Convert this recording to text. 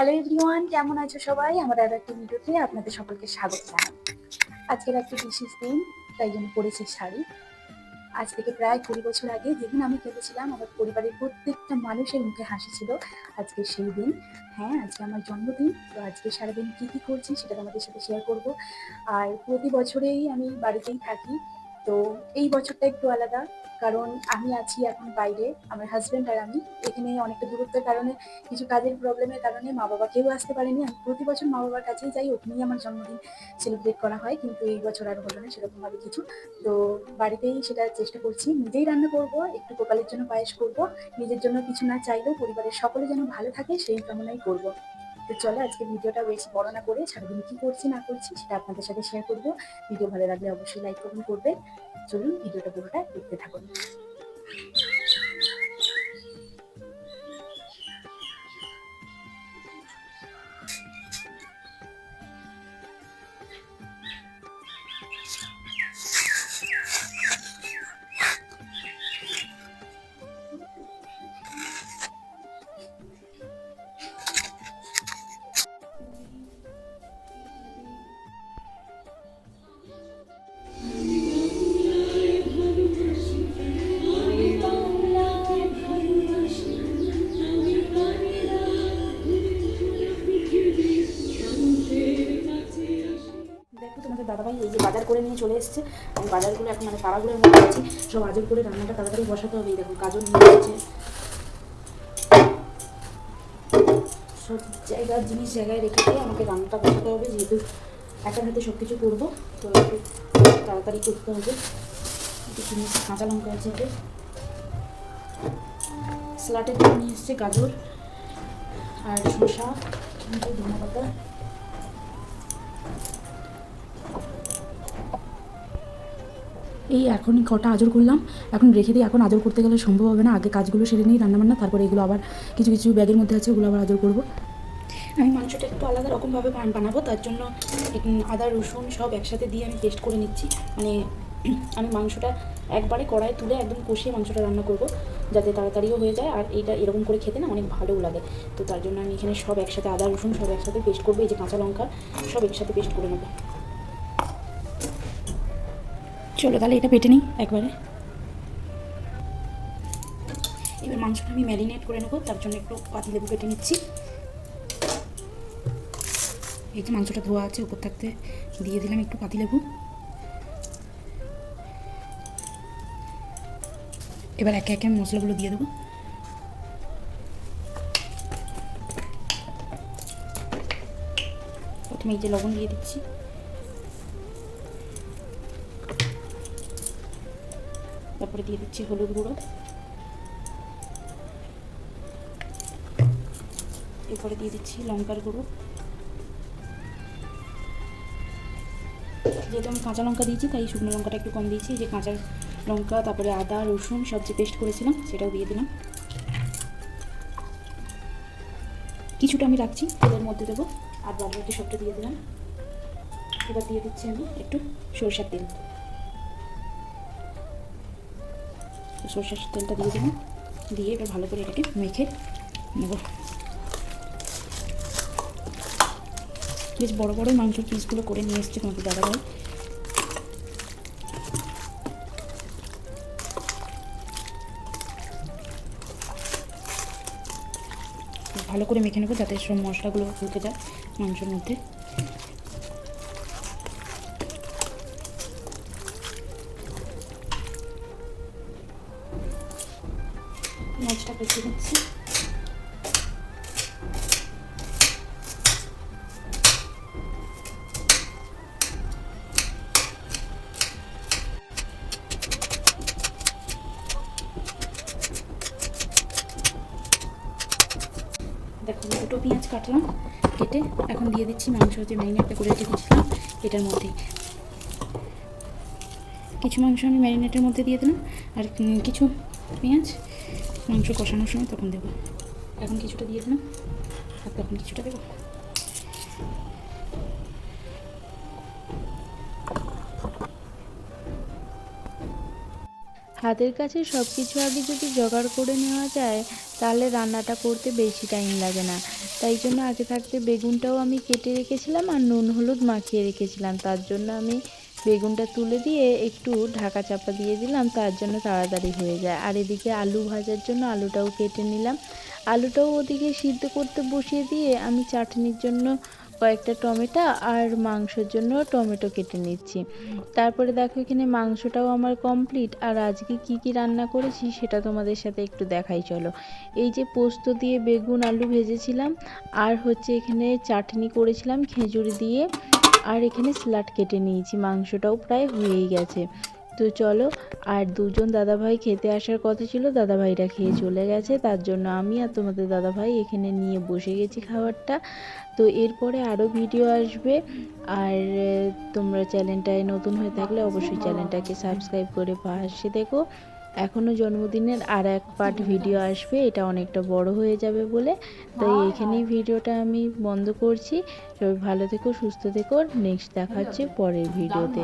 Hello everyone কেমন আছো সবাই? আমার আর একটা ভিডিওতে আপনাদের সকলকে স্বাগত জানাই। আজকের একটা বিশেষ দিন, তাই জন্য পরেছি শাড়ি। আজ থেকে প্রায় কুড়ি বছর আগে যেদিন আমি কেঁদেছিলাম, আমার পরিবারের প্রত্যেকটা মানুষের মুখে হাসি ছিল আজকে সেই দিন। হ্যাঁ আজকে আমার জন্মদিন, তো আজকে সারাদিন কী কী করছি সেটা তোমাদের সাথে শেয়ার করব। আর প্রতি বছরেই আমি বাড়িতেই থাকি। তো এই বছরটা একটু আলাদা, কারণ আমি আছি এখন বাইরে, আমার হাজব্যান্ড আর আমি। এখানে অনেকটা দূরত্বের কারণে, কিছু কাজের প্রবলেমের কারণে মা বাবা কেউ আসতে পারেনি। আমি প্রতি বছর মা বাবার কাছেই যাই, ওখানেই আমার জন্মদিন সেলিব্রেট করা হয়, কিন্তু এই বছর আর হলো না সেরকমভাবে কিছু। তো বাড়িতেই সেটা চেষ্টা করছি, নিজেই রান্না করব, একটু গোপালের জন্য পায়েস করব, নিজের জন্য কিছু না চাইলেও পরিবারের সকলে যেন ভালো থাকে, সেই কামনাই করব। তো চলো আজকে ভিডিওটা বেশি বড় না করে সারাদিন কি করছি, না করছি সেটা আপনাদের সাথে শেয়ার করব। ভিডিও ভালো লাগলে অবশ্যই লাইক করবেন। চলুন ভিডিওটা পুরোটা দেখতে থাকুন। দাদাভাই এই যে বাজার করে নিয়ে চলে এসেছে। আমি বাজারগুলো এখন মানে তাড়াগুলোর মধ্যে আছি। সব আজর করে রান্নাটা তাড়াতাড়ি বসাতে হবে। এই দেখো গাজর নিয়ে এসেছে। সব জায়গার জিনিস জায়গায় রেখে দিয়ে আমাকে রান্নাটা বসাতে হবে। যেহেতু একার হাতে সব কিছু করব, তো একটু তাড়াতাড়ি করতে হবে। একটু জিনিস কাঁচা লঙ্কা আছে। স্যালাডের জন্য নিয়ে এসছে গাজর আর শসা ধনে পাতা এই এখনই কটা আজর করলাম, এখন রেখে দিই, এখন আজর করতে গেলে সম্ভব হবে না, আগে কাজগুলো সেরে নিই, রান্নাবান্না, তারপরে এগুলো আবার কিছু কিছু ব্যাগের মধ্যে আছে, ওগুলো আবার আজর করব। আমি মাংসটা একটু আলাদা রকমভাবে বান- বানাবো, তার জন্য আদা, রসুন সব একসাথে দিয়ে আমি পেস্ট করে নিচ্ছি। মানে আমি মাংসটা একবারে কড়াই তুলে একদম কষিয়ে মাংসটা রান্না করব, যাতে তাড়াতাড়িও হয়ে যায়, আর এইটা এরকম করে খেতে না অনেক ভালোও লাগে। তো তার জন্য আমি এখানে সব একসাথে আদা, রসুন সব একসাথে পেস্ট করব, এই যে কাঁচা লঙ্কা সব একসাথে পেস্ট করে নেব। চলো, তাহলে এটা পেটে নিই একবারে। এবার মাংসটা আমি ম্যারিনেট করে নেব, তার জন্য একটু পাতি লেবু কেটে নিচ্ছি। এই যে মাংসটা ধোয়া আছে, উপর থাকতে দিয়ে দিলাম একটু পাতি লেবু। এবার একে একে মশলাগুলো দিয়ে দেবো। প্রথমে এই যে লবণ দিয়ে দিচ্ছি। তারপরে দিয়ে দিচ্ছি হলুদ গুঁড়ো। এরপরে দিয়ে দিচ্ছি লঙ্কার গুঁড়ো। যেহেতু আমি কাঁচা লঙ্কা দিয়েছি, তাই শুকনো লঙ্কাটা একটু কম দিয়েছি। যে কাঁচা লঙ্কা, তারপরে আদা, রসুন, সব যে পেস্ট করেছিলাম, সেটাও দিয়ে দিলাম। কিছুটা আমি রাখছি, তেলের মধ্যে দেবো। আর বাদ সবটা দিয়ে দিলাম। এবার দিয়ে দিচ্ছি আমি একটু সরষের তেল। সরষের তেলটা দিয়ে দেবো দিয়ে এবার ভালো করে এটাকে মেখে নেব। বেশ বড় বড় মাংসের পিসগুলো করে নিয়ে এসছে তোমাকে দাদা ভাই ভালো করে মেখে নেব যাতে সব মশলাগুলো ঢুকে যায় মাংসের মধ্যে। মাছটা পেঁচে দিচ্ছি দেখো দুটো পেঁয়াজ কাটলাম, কেটে এখন দিয়ে দিচ্ছি মাংস যে ম্যারিনেটটা করে রেখে দিয়েছিলাম, এটার মধ্যেই কিছু মাংস আমি ম্যারিনেটের মধ্যে দিয়ে দিলাম, আর কিছু পেঁয়াজ মাংস কষানোর সময় তখন দেবো। এখন কিছুটা দিয়ে দিলাম আর তখন কিছুটা দেবো। হাতের কাছে সব কিছু আগে যদি জোগাড় করে নেওয়া যায়, তাহলে রান্নাটা করতে বেশি টাইম লাগে না। তাই জন্য আগে থাকতে বেগুনটাও আমি কেটে রেখেছিলাম আর নুন হলুদ মাখিয়ে রেখেছিলাম। তার জন্য আমি বেগুনটা তুলে দিয়ে একটু ঢাকা চাপা দিয়ে দিলাম, তার জন্য তাড়াতাড়ি হয়ে যায়। আর এদিকে আলু ভাজার জন্য আলুটাও কেটে নিলাম। আলুটাও ওদিকে সিদ্ধ করতে বসিয়ে দিয়ে আমি চাটনির জন্য কয়েকটা টমেটো আর মাংসের জন্য টমেটো কেটে নিচ্ছি। তারপরে দেখো এখানে মাংসটাও আমার কমপ্লিট। আর আজকে কি কি রান্না করেছি সেটা তোমাদের সাথে একটু দেখাই, চলো। এই যে পোস্ত দিয়ে বেগুন আলু ভেজেছিলাম, আর হচ্ছে এখানে চাটনি করেছিলাম খেজুরি দিয়ে। আর এখানে স্যালাড কেটে নিয়েছি, মাংসটাও প্রায় হয়েই গেছে। তো চলো, আর দুজন দাদাভাই খেতে আসার কথা ছিল, দাদাভাইরা খেয়ে চলে গেছে, তার জন্য আমি আর তোমাদের দাদাভাই এখানে নিয়ে বসে গেছি খাবারটা। তো এরপরে আরও ভিডিও আসবে, আর তোমরা চ্যানেলটায় নতুন হয়ে থাকলে অবশ্যই চ্যানেলটাকে সাবস্ক্রাইব করে পাশে দেখো এখনও জন্মদিনের আর এক পার্ট ভিডিও আসবে এটা অনেকটা বড় হয়ে যাবে বলে। তাই এখানেই ভিডিওটা আমি বন্ধ করছি। সবাই ভালো থেকো সুস্থ থেকো। নেক্সট দেখা হচ্ছে পরের ভিডিওতে